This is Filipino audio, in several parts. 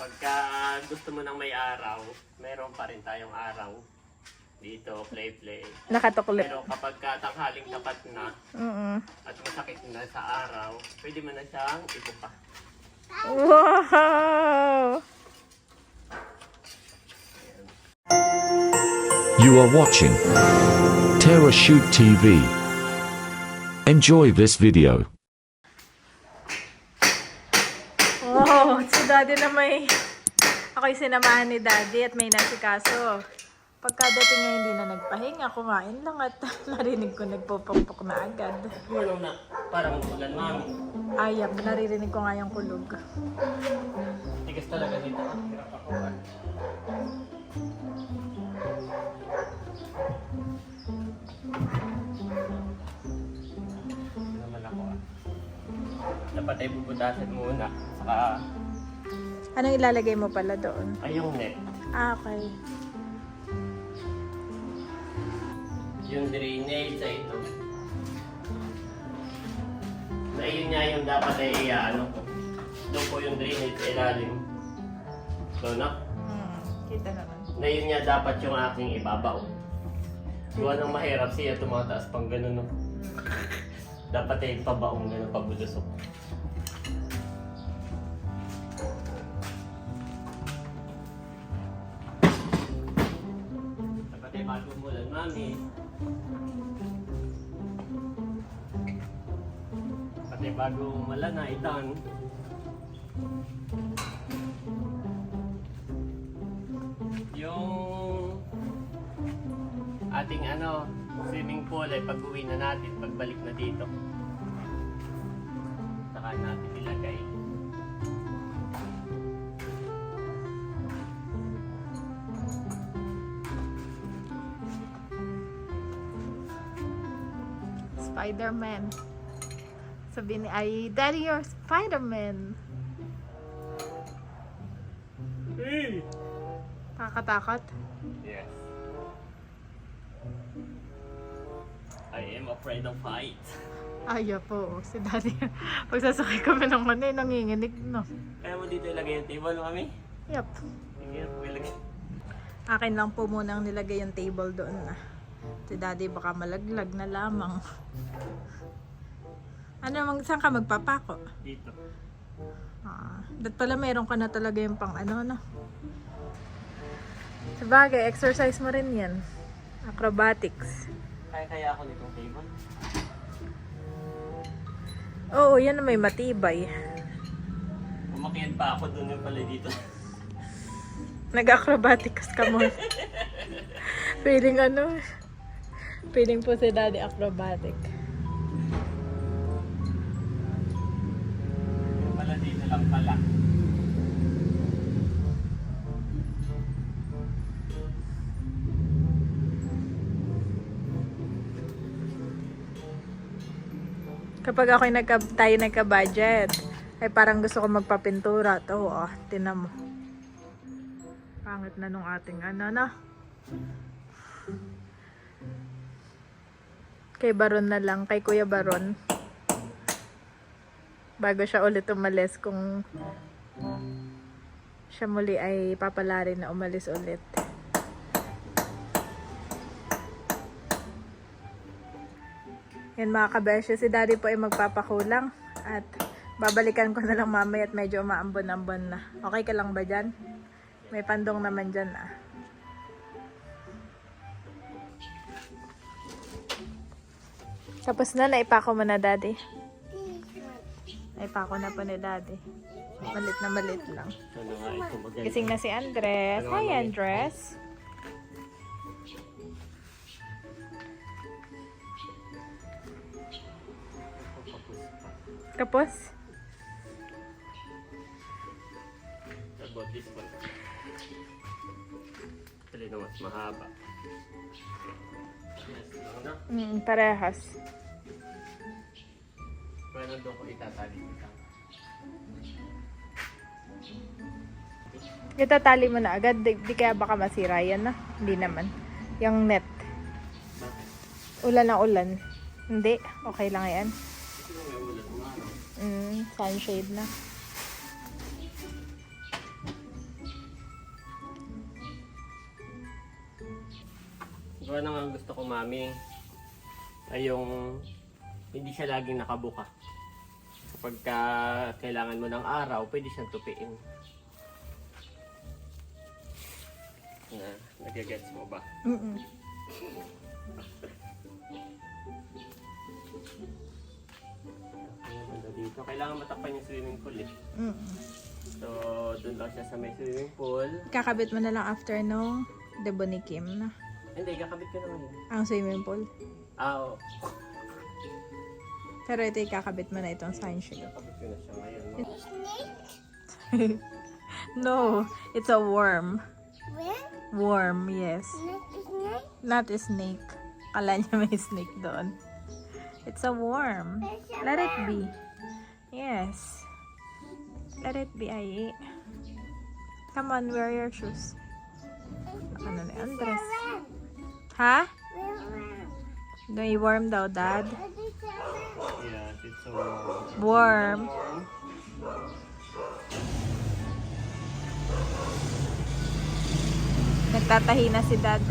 Pagka gusto mo ng may araw, meron pa rin tayong araw. Dito, play play. Nakatukli. Pero kapag ka tanghaling tapat na Mm at masakit na sa araw, pwede mo na siyang ipupa. Wow! You are watching Terra Shoot TV. Enjoy this video. Oh, si daddy na may... Ako'y sinamahan ni daddy at may nasikaso. Pagkadating nga hindi na nagpahinga, kumain lang at narinig ko nagpupukpok na agad. Walang na, parang ulan mami. Ayap, naririnig ko nga yung kulog. Tigas talaga dito. Hirap ako. ah. Naman ako. Dapat ay bubutasan muna. Saka Anong ilalagay mo pala doon? ay yung net. Ah, okay. Yung drainage ay ito. Na yun nga yung dapat ay ano ko. Doon po yung drainage sa ilalim. So na? Hmm, kita naman. Na yun nga dapat yung aking ibabaw. Gawa ng mahirap siya tumataas pang ganun no. dapat ay pabaong ganun pabulusok. Ay bago umulan na itan. Yung ating ano, swimming pool ay pag-uwi na natin, pagbalik na dito. Saka natin ilagay. Spider-Man. Sabi ni ay, Daddy, you're Spider-Man. Hey! Nakakatakot. Yes. I am afraid of heights. Ayaw po, si Daddy. Pagsasakay kami ng ano, eh, nanginginig, no? Kaya mo dito ilagay yung table, mami? Yep. Sige, po ilagay. Akin lang po munang nilagay yung table doon na. Si Daddy baka malaglag na lamang. Ano, mag, saan ka magpapako? Dito. Ah, dat pala meron ka na talaga yung pang ano, no? Sabagay, exercise mo rin yan. Acrobatics. Kaya kaya ako nitong table. Oo, yan na may matibay. Umakyat pa ako doon yung pala dito. Nag-acrobatics ka mo. Feeling ano, feeling po si Daddy acrobatic. Kapag ako nagka, tayo nagka-budget, ay parang gusto ko magpapintura. To, oh, tinan mo. Pangit na nung ating ano, no? Kay Baron na lang, kay Kuya Baron. Bago siya ulit umalis kung siya muli ay papalari na umalis ulit. Yan mga kabesyo, si daddy po ay magpapakulang at babalikan ko na lang mamaya at medyo umaambon-ambon na. Okay ka lang ba dyan? May pandong naman dyan ah. Tapos na, naipako mo na daddy. Naipako na po ni daddy. Malit na malit lang. Gising na si Andres. Hi Andres. Kapos? About this one. Pili na mas mahaba. Yes, na. Mm, parehas. Pero doon ko itatali ito. Itatali mo na agad. Di, di kaya baka masira yan na. Hindi naman. Yung net. Ulan na ulan. Hindi. Okay lang yan. Mm, sunshade na. Diba so, naman gusto ko, mami, ay yung hindi siya laging nakabuka. Kapag ka kailangan mo ng araw, pwede siyang tupiin. Na, nagagets mo ba? Mm -mm. dito? Kailangan matakpan yung swimming pool eh. Mm-mm. So, doon lang siya sa may swimming pool. Kakabit mo na lang after nung debo ni Kim na. Hindi, kakabit ko na ngayon. Ang swimming pool. Ah, oo. Pero ito ikakabit mo na itong sign shade. Kakabit ko na siya ngayon. No? No, it's a worm. Where? Worm, yes. Not Not snake. a snake. Kala niya may snake doon. It's a worm. Let it be. Yes. Let it be, Ai. Come on, wear your shoes. Ano na yan, dress? Ha? Worm? May worm daw, dad. Yes, it's a worm. Worm. Worm. Nagtatahi na si dad.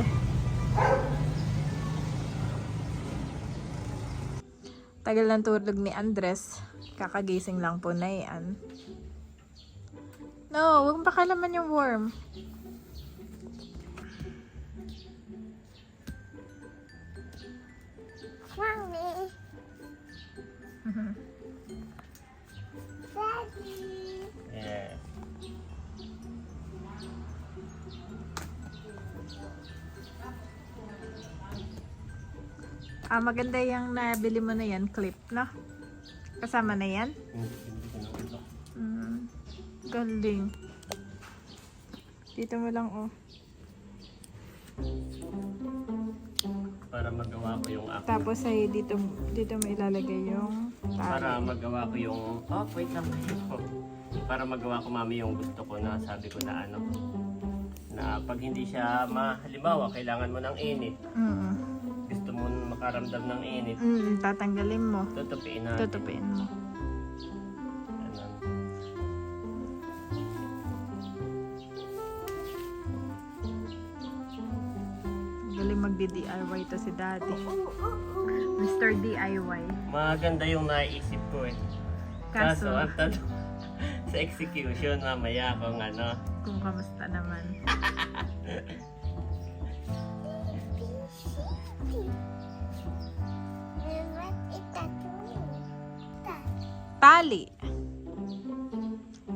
Tagal ng tulog ni Andres. Kakagising lang po na yan. No, huwag pakalaman yung worm. Mommy. Daddy. Yes. Ah, maganda yung nabili mo na yan, clip, no? Kasama na yan? Mm, galing. Dito mo lang, oh. Para magawa ko yung aking Tapos ay dito, dito mo ilalagay yung para tali. magawa ko yung oh wait lang para magawa ko mami yung gusto ko na sabi ko na ano na pag hindi siya ma halimbawa kailangan mo ng init Mm, mo makaramdam ng init mm, tatanggalin mo. tutupiin natin Tutupin mo. Ganun. Galing magdi-DIY to si daddy. Mr. DIY. maganda yung naisip ko eh kaso Kaso, ang tanong sa execution mamaya kung ano kung kamusta naman. Tali.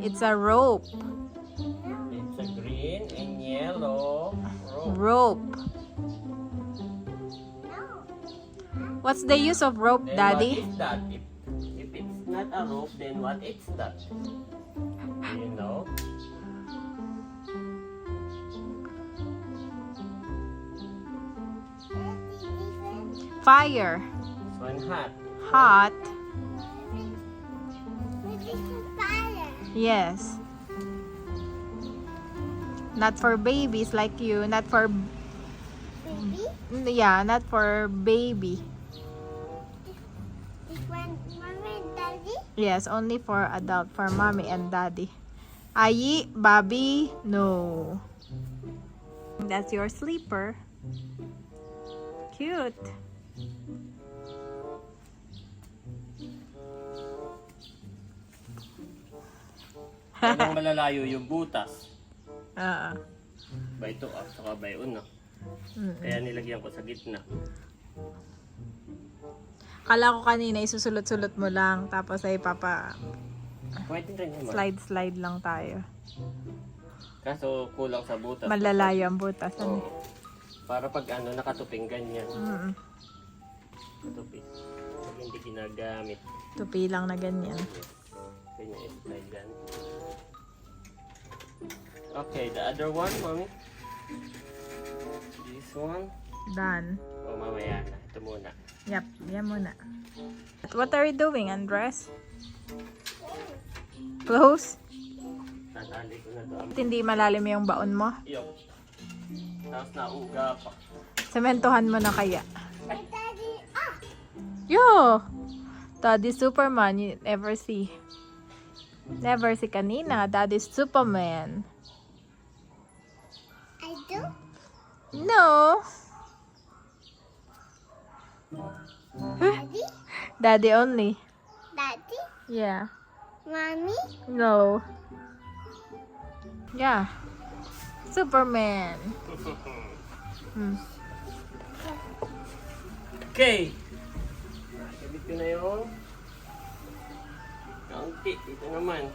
It's a rope. it's a green and yellow rope Rope. What's the use of rope, then daddy? what is that if, if it's not a rope then what is that you know Fire. This one hot. Hot. Yes. Not for babies like you. Not for, Baby? Mm, yeah, not for baby. This one, mommy and daddy? Yes, only for adult, for mommy and daddy. Ayi, Bobby, no. That's your sleeper. Cute. Habang malalayo yung butas. Oo. By two up, saka by uno. Mm. Kaya nilagyan ko sa gitna. Kala ko kanina isusulot-sulot mo lang tapos ay papa Pwede rin naman. slide slide lang tayo. Kaso kulang sa butas. Malalayo ang butas. Oo. Ano? Para pag ano, nakatuping ganyan. Mm. Tupi. Pag hindi ginagamit. Tupi lang na ganyan. Ganyan slide yan. Okay, the other one, mommy. This one. Done. O, mamaya na. Ito muna. Yep, yan muna. What are you doing, Andres? Close? Natali ko na to. At hindi malalim yung baon mo? Yok. Tapos nauga pa. Sementohan mo na kaya. Daddy, ah! Yo! Daddy Superman, you never see. Never see kanina. Daddy Superman. No! Daddy? Daddy only. Daddy? Yeah. Mommy? No. Yeah. Superman. Hmm. Okay. Nakakabit ko na yung kaunti. Ito naman.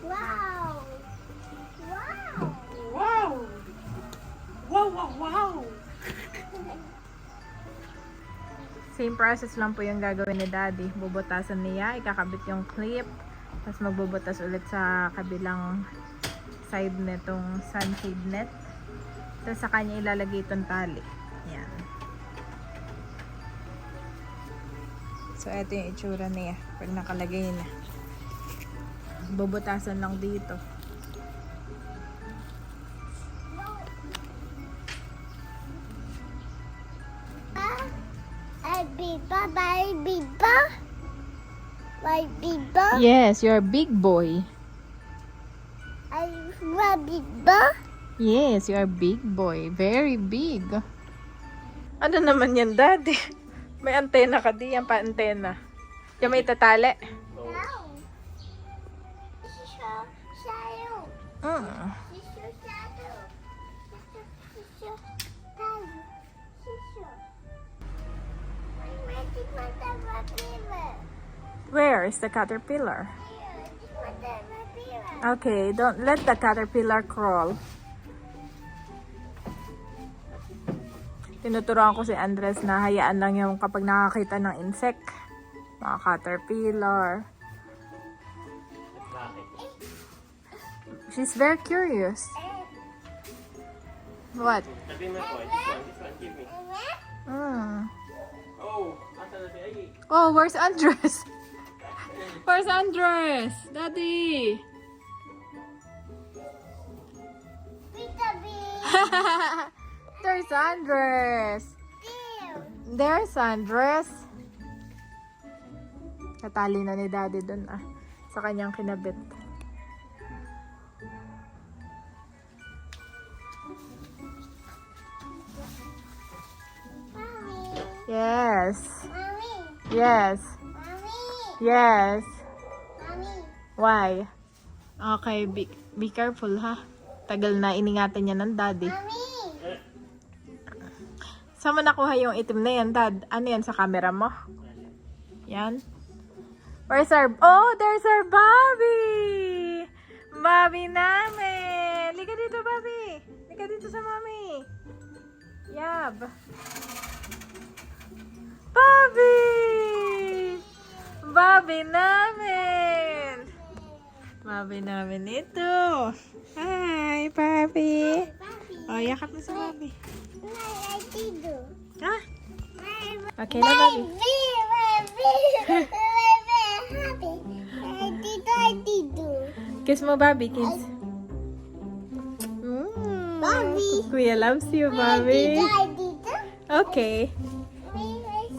Wow! Wow! Wow, wow, wow! Same process lang po yung gagawin ni Daddy. Bubutasan niya, ikakabit yung clip, tapos magbubutas ulit sa kabilang side netong sunshade net. Tapos sa kanya ilalagay itong tali. Yan. So, ito yung itsura niya pag nakalagay na. Bubutasan lang dito. Biba. Yes, you're a big boy. Ay, wa, biba. Yes, you are big boy. Very big. Ano naman yan, daddy? May antena ka di, yan pa antena. Yan may tatali. Sisyo, sayo. Mm. Is the caterpillar? Okay, don't let the caterpillar crawl. Tinuturoan ko si Andres na hayaan lang yung kapag nakakita ng insect. Mga caterpillar. She's very curious. What? Sabi mo ko, this one, this one, give me. Mm. Oh, asa na si Ay? Oh, where's Andres? Where's Andres? Daddy! There's Andres! There's Andres! Natali na ni Daddy dun ah. Sa kanyang kinabit. Mommy. Yes! Mommy. Yes! Mommy. Yes! Mommy. Why? Okay, be, be careful ha. Tagal na iningatan niya ng daddy. Mommy. Saan mo nakuha yung itim na yan, dad? Ano yan sa camera mo? Yan. Where's our... Oh, there's our Bobby! Bobby namin! Liga dito, Bobby! Liga dito sa mami! Yab! Bobby namin! Bobby namin ito! Hi, Bobby! Oh, yakap mo sa Bobby. Nay, okay na, Bobby. Kiss mo, Bobby. Kiss. Mm, Bobby. Kuya loves you, Bobby. Okay.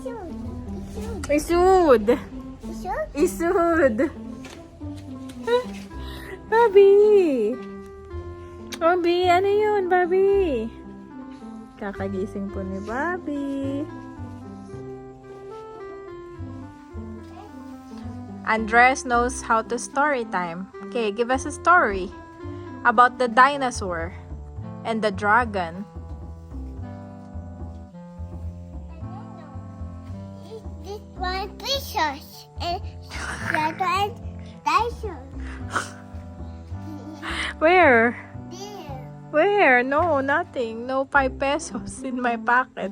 Shoot. Isud. Isud. Bobby. Bobby, ano yun, Bobby? Kakagising po ni Bobby. Andres knows how to story time. Okay, give us a story about the dinosaur and the dragon. This one precious. And that one dinosaur. Where? There. Where? No, nothing. No 5 pesos in my pocket.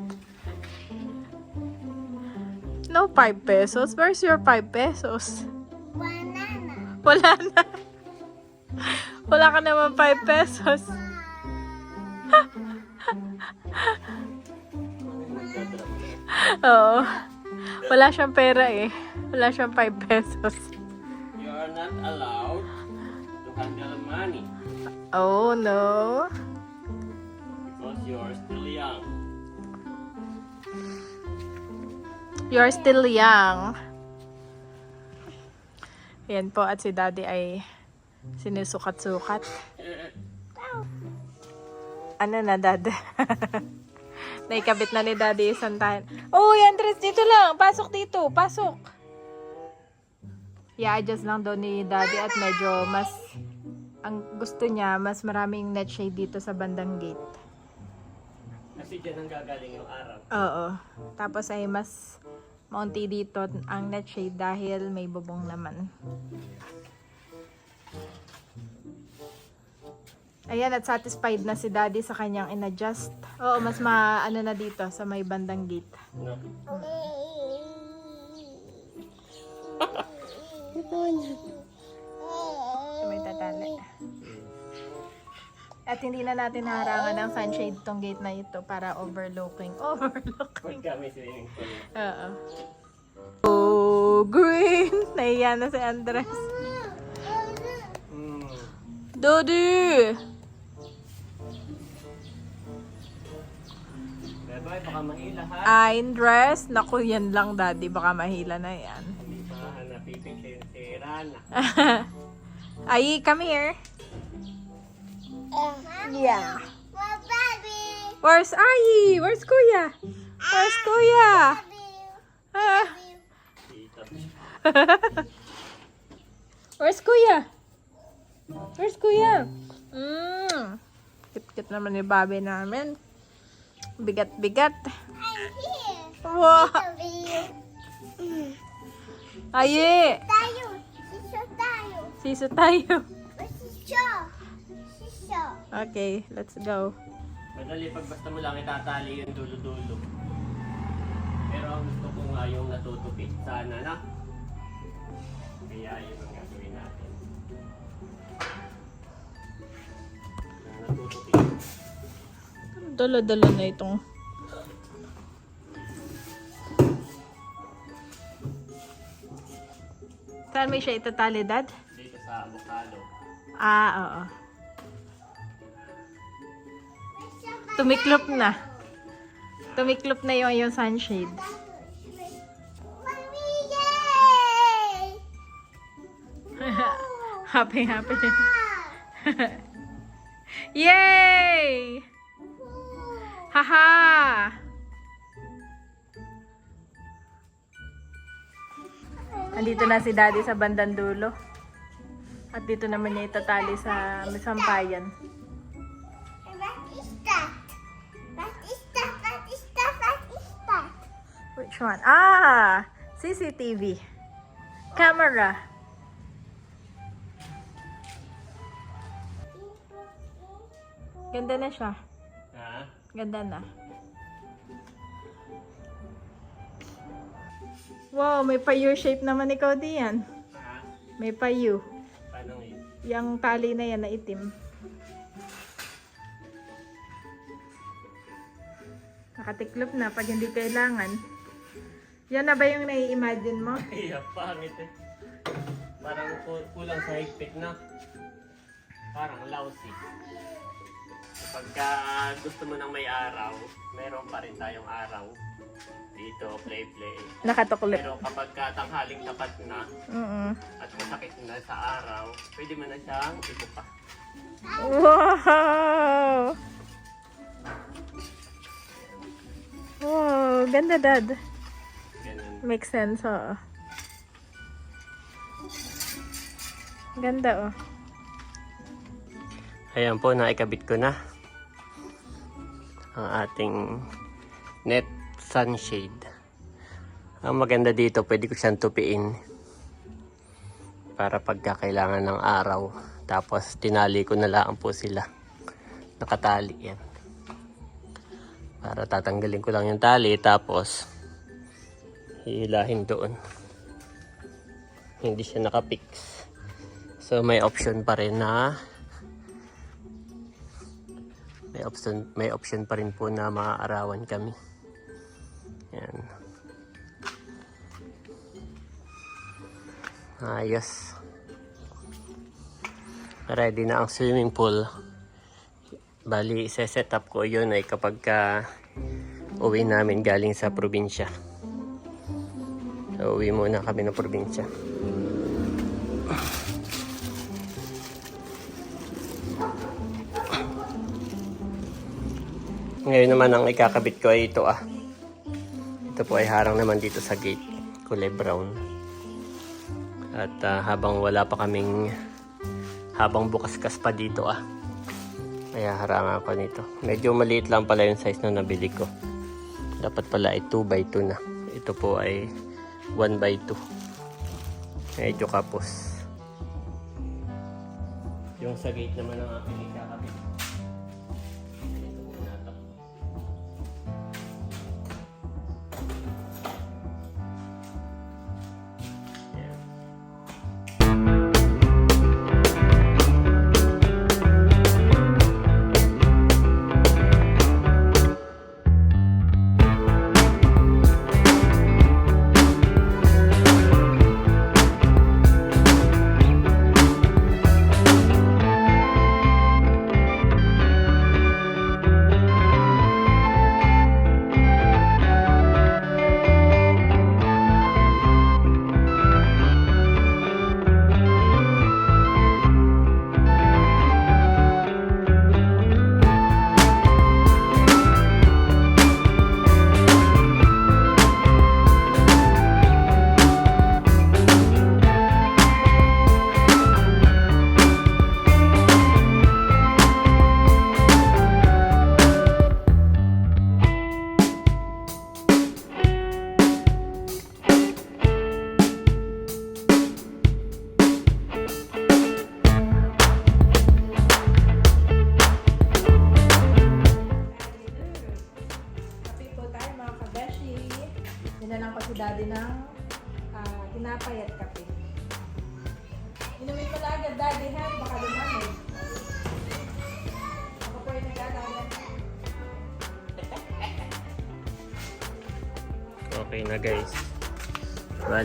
No 5 pesos. Where's your 5 pesos? Banana. Wala na. Wala ka naman 5 pesos. Oo. Wala siyang pera eh. Wala siyang 5 pesos. You are not allowed to handle money Oh no. because you are still young. You're still young. Yan po at si daddy ay sinusukat-sukat. Ano na dad? Naikabit na ni Daddy yung santahan. Uy, Andres, dito lang. Pasok dito. Pasok. I-adjust lang daw ni Daddy at medyo mas... Ang gusto niya, mas maraming net shade dito sa bandang gate. Kasi dyan ang gagaling yung araw. Oo. Tapos ay mas maunti dito ang net shade dahil may bubong naman. Ayan, at satisfied na si Daddy sa kanyang in-adjust. Oo, mas maano na dito sa may bandang gate. No? Sa may tatali. At hindi na natin harangan ng sunshade tong gate na ito para overlooking. Overlooking. May swimming pool. Oo. Oh, green! Naiya na si Andres. Daddy! Bye-bye, baka mahila ha. Andres? Naku, yan lang, Daddy. Baka mahila na yan. Hindi pa hanapipin si, si Rana. Ay, come here. Yeah. Where's Ai? Where's Kuya? Where's Kuya? Ah, where's Kuya? Where's Kuya? Mm. Kit-kit naman ni Bobby namin. Bigat-bigat. I'm here. Wow! Baby. Siso tayo. Sisyo. Sisyo. Okay, let's go. Madali pag basta mo lang itatali yung dulo-dulo. Pero ang gusto ko nga yung natutupit sana na. Kaya yun ang gagawin natin. Na Natutupit. Dala-dala na itong... Saan may siya itatali, Dad? Ah, oo. Tumiklop na. Tumiklop na yung, yung sunshade. Happy, happy. Yay! Haha! Andito na si Daddy sa bandang dulo. At dito naman niya itatali sa sampayan. What is that? What is that? What is that? What is that? Which one? Ah! CCTV. Camera. Ganda na siya. Ha? Ganda na. Wow, may payu shape naman ikaw diyan. May payu. Yung tali na yan na itim. Nakatiklop na pag hindi kailangan. Yan na ba yung nai-imagine mo? Kaya pangit eh. Parang ku- kulang sa higpit na. Parang lousy. Pagka gusto mo ng may araw, meron pa rin tayong araw. Dito, play play. Nakatuklop. Pero kapag ka tanghaling tapat na Mm at masakit na sa araw, pwede mo na siyang ipupa. Wow! Wow, ganda dad. Ganun. Makes sense, oo. Ganda, oh. Ayan po, naikabit ko na ang ating net sunshade. Ang maganda dito, pwede ko siyang tupiin para pagka kailangan ng araw. Tapos tinali ko na lang po sila. Nakatali yan. Para tatanggalin ko lang yung tali tapos hihilahin doon. Hindi siya nakapix. So may option pa rin na may option may option pa rin po na maaarawan kami. Yan. Ayos. Ready na ang swimming pool. Bali, set up ko yun ay kapag ka uwi namin galing sa probinsya. Uwi muna kami ng probinsya. Ngayon naman ang ikakabit ko ay ito ah. Ito po ay harang naman dito sa gate. Kulay brown. At ah, habang wala pa kaming habang bukas-kas pa dito ah. Kaya harangan ko nito. Medyo maliit lang pala yung size na nabili ko. Dapat pala ay 2 by 2 na. Ito po ay 1 by 2. Medyo kapos. Yung sa gate naman ang aking ikakabit.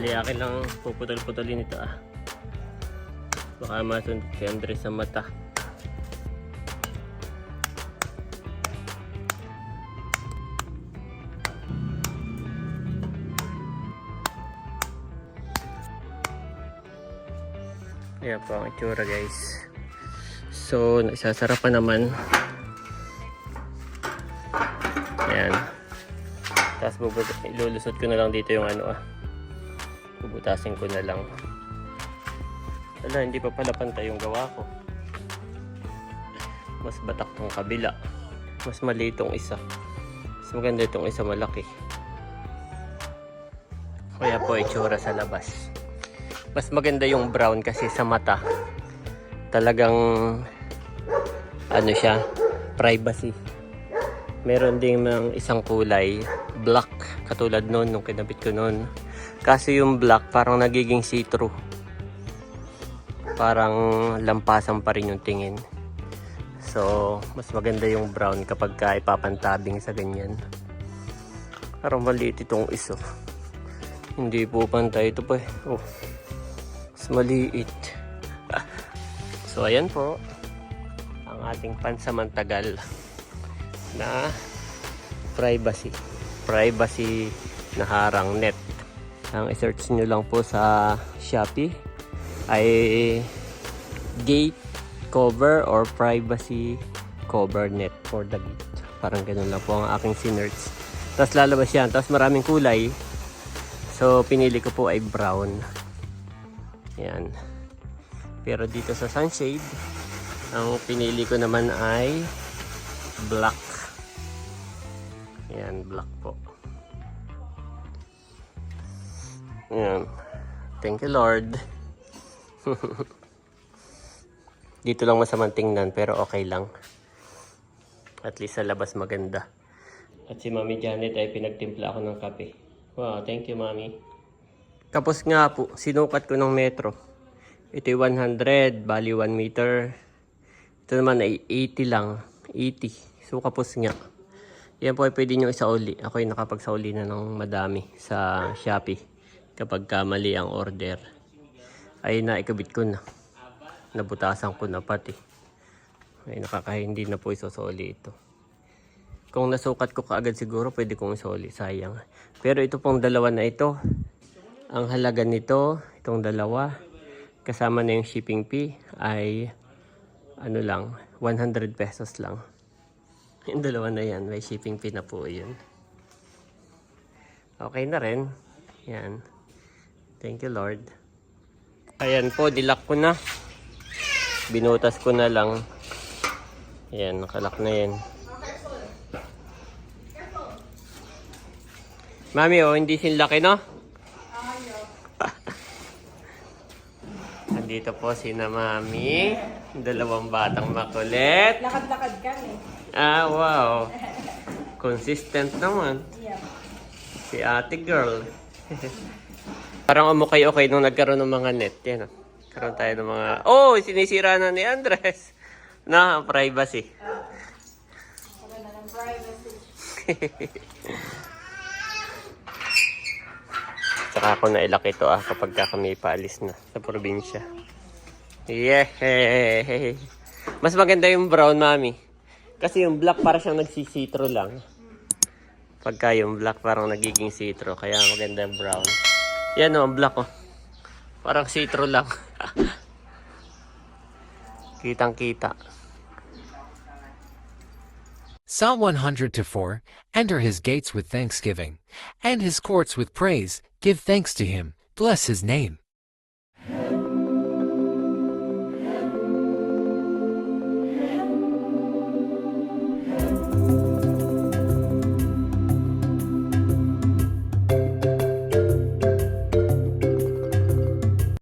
Bali akin lang puputol-putulin ito ah. Baka masundot si Andres sa mata. Ayan po ang itsura guys. So, nagsasarapan naman. Ayan. Tapos ilulusot ko na lang dito yung ano ah. Bubutasin ko na lang. Wala, hindi pa pala pantay yung gawa ko. Mas batak tong kabila. Mas maliit tong isa. Mas maganda itong isa malaki. Kaya po itsura sa labas. Mas maganda yung brown kasi sa mata. Talagang ano siya, privacy. Meron ding ng isang kulay, black, katulad nun nung kinabit ko nun. Kasi yung black parang nagiging see-through. Parang lampasan pa rin yung tingin. So, mas maganda yung brown kapag ka ipapantabing sa ganyan. Parang maliit itong iso. Hindi po pantay ito pa eh. Oh, mas maliit. so, ayan po. Ang ating pansamantagal na privacy. Privacy na harang net. Ang i-search nyo lang po sa Shopee ay gate cover or privacy cover net for the gate. Parang ganun lang po ang aking sinerch. Tapos lalabas yan. Tapos maraming kulay. So, pinili ko po ay brown. Yan. Pero dito sa sunshade, ang pinili ko naman ay black. Yan, black po. Yan. Thank you, Lord. Dito lang masamang tingnan, pero okay lang. At least sa labas maganda. At si Mami Janet ay pinagtimpla ako ng kape. Wow, thank you, Mami. Tapos nga po, sinukat ko ng metro. Ito ay 100, bali 1 meter. Ito naman ay 80 lang. 80. So, kapos nga. Yan po ay pwede nyo isauli. Ako ay nakapagsauli na ng madami sa Shopee. Kapag ka mali ang order. Ay naikabit ko na. Nabutasan ko na pati. Ay nakakahindi na po isosoli ito. Kung nasukat ko kaagad siguro pwede kong isoli. Sayang. Pero ito pong dalawa na ito. Ang halaga nito, itong dalawa, kasama na yung shipping fee ay ano lang, 100 pesos lang. Yung dalawa na yan, may shipping fee na po yun. Okay na rin. Yan. Thank you, Lord. Ayan po, dilak ko na. Binutas ko na lang. Ayan, nakalak na yan. Mami, oh, hindi sinlaki, no? Nandito po si na Mami. Dalawang batang makulit. Lakad-lakad kami. Ah, wow. Consistent naman. Yeah. Si ate girl. Parang umukay-okay nung nagkaroon ng mga net. Yan oh. Tayo ng mga... Oh, sinisira na ni Andres. Na, privacy. Wala na ng privacy. Saka ako nailak ito ah kapag ka kami paalis na sa probinsya. Yay! Mas maganda yung brown, mami. Kasi yung black para siyang nagsisitro lang. Pagka yung black parang nagiging citro, kaya maganda yung brown. Yan o, ang black oh. Parang citro lang. Kitang kita. Psalm 100 to 4 Enter his gates with thanksgiving, and his courts with praise. Give thanks to him. Bless his name.